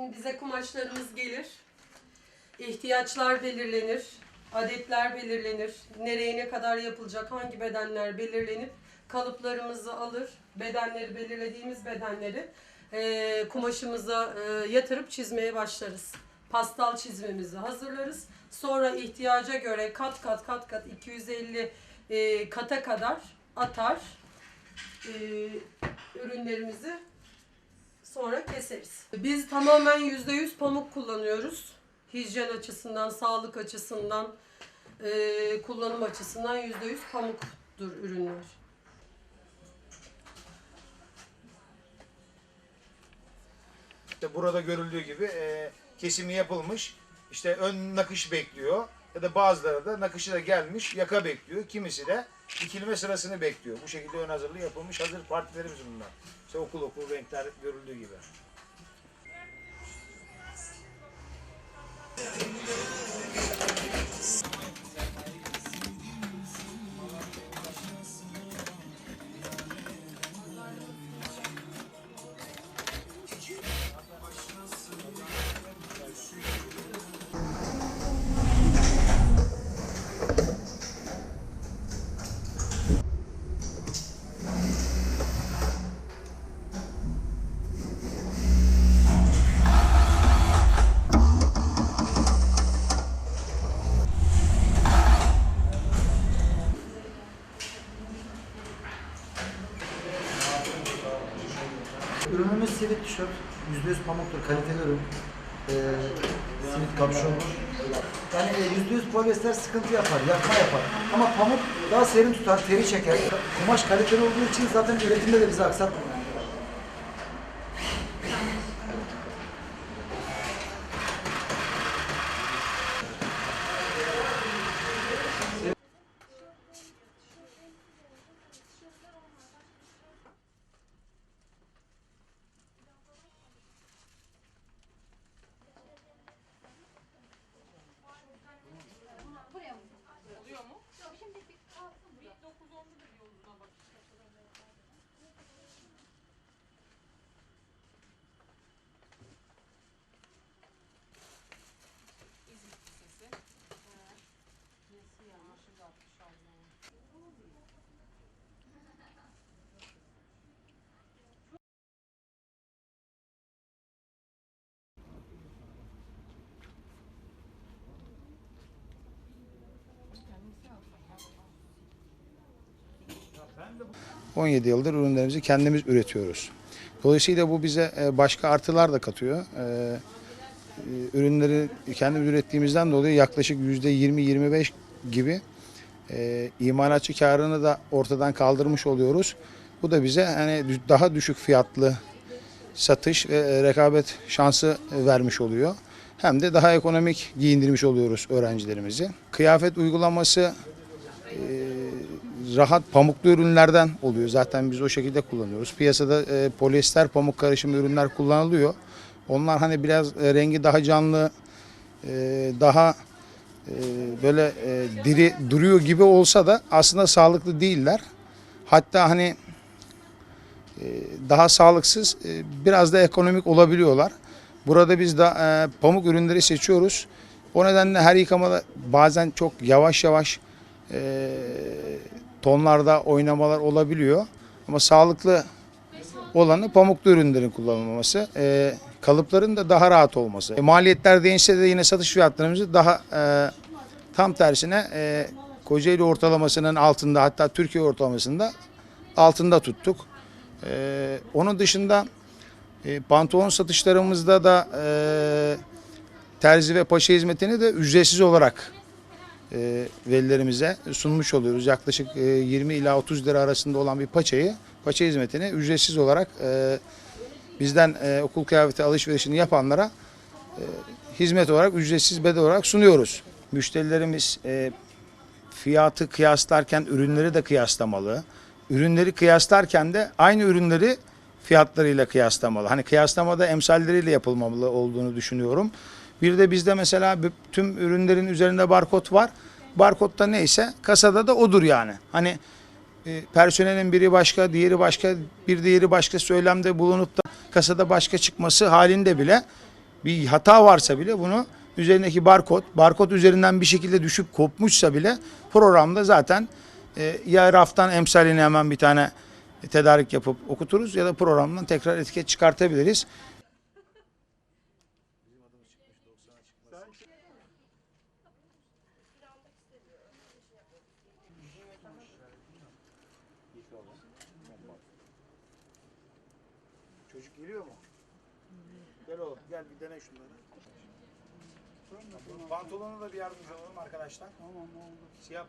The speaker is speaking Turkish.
Şimdi bize kumaşlarımız gelir. İhtiyaçlar belirlenir. Adetler belirlenir. Nereye ne kadar yapılacak, hangi bedenler belirlenip kalıplarımızı alır. Bedenleri belirlediğimiz bedenleri eee, kumaşımıza eee, yatırıp çizmeye başlarız. Pastal çizmemizi hazırlarız. Sonra ihtiyaca göre kat kat kat kat 250 eee, kata kadar atar. Eee, ürünlerimizi sonra keseriz. Biz tamamen %100 pamuk kullanıyoruz. Hijyen açısından, sağlık açısından, eee, kullanım açısından %100 pamuktur ürünler. İşte burada görüldüğü gibi e, kesimi yapılmış. İşte ön nakış bekliyor. Ya da bazıları da nakışı da gelmiş yaka bekliyor. Kimisi de dikilme sırasını bekliyor. Bu şekilde ön hazırlığı yapılmış hazır partilerimiz bunlar. İşte okul okul renkler görüldüğü gibi. Ürünümüz simit tişört. %100 pamuktur, kaliteli ürün. Ee, simit kapşon. Yani e, %100 polyester sıkıntı yapar, yakma yapar. Ama pamuk daha serin tutar, teri çeker. Kumaş kaliteli olduğu için zaten üretimde de bizi aksatmıyor. 17 yıldır ürünlerimizi kendimiz üretiyoruz. Dolayısıyla bu bize e, başka artılar da katıyor. E, e, Ürünleri kendimiz ürettiğimizden dolayı yaklaşık %20-25 gibi imalatçı karını da ortadan kaldırmış oluyoruz. Bu da bize hani daha düşük fiyatlı satış ve rekabet şansı vermiş oluyor. Hem de daha ekonomik giyindirmiş oluyoruz öğrencilerimizi. Kıyafet uygulaması rahat pamuklu ürünlerden oluyor. Zaten biz o şekilde kullanıyoruz. Piyasada e, polyester pamuk karışımı ürünler kullanılıyor. Onlar hani biraz e, rengi daha canlı, e, daha e, böyle e, diri duruyor gibi olsa da aslında sağlıklı değiller. Hatta hani e, daha sağlıksız, e, biraz da ekonomik olabiliyorlar. Burada biz de e, pamuk ürünleri seçiyoruz. O nedenle her yıkamada bazen çok yavaş yavaş e, tonlarda oynamalar olabiliyor. Ama sağlıklı olanı pamuklu ürünlerin kullanılması. E, kalıpların da daha rahat olması. E, maliyetler değişse de yine satış fiyatlarımızı daha e, tam tersine e, Kocaeli ortalamasının altında hatta Türkiye ortalamasında altında tuttuk. E, onun dışında e, pantolon satışlarımızda da e, terzi ve paşa hizmetini de ücretsiz olarak velilerimize sunmuş oluyoruz. Yaklaşık e, 20 ila 30 lira arasında olan bir paçayı, paça hizmetini ücretsiz olarak e, bizden e, okul kıyafeti alışverişini yapanlara e, hizmet olarak ücretsiz bedel olarak sunuyoruz. Müşterilerimiz e, fiyatı kıyaslarken ürünleri de kıyaslamalı. Ürünleri kıyaslarken de aynı ürünleri fiyatlarıyla kıyaslamalı. Hani kıyaslamada emsalleriyle yapılmamalı olduğunu düşünüyorum. Bir de bizde mesela tüm ürünlerin üzerinde barkod var. Barkodda neyse kasada da odur yani. Hani e, personelin biri başka, diğeri başka, bir diğeri başka söylemde bulunup da kasada başka çıkması halinde bile bir hata varsa bile bunu üzerindeki barkod, barkod üzerinden bir şekilde düşüp kopmuşsa bile programda zaten e, ya raftan emsalini hemen bir tane tedarik yapıp okuturuz ya da programdan tekrar etiket çıkartabiliriz. Çocuk geliyor mu? Gel oğlum gel bir dene şunları. Pantolonu da bir yardımcı olalım arkadaşlar. Tamam oldu. Siyah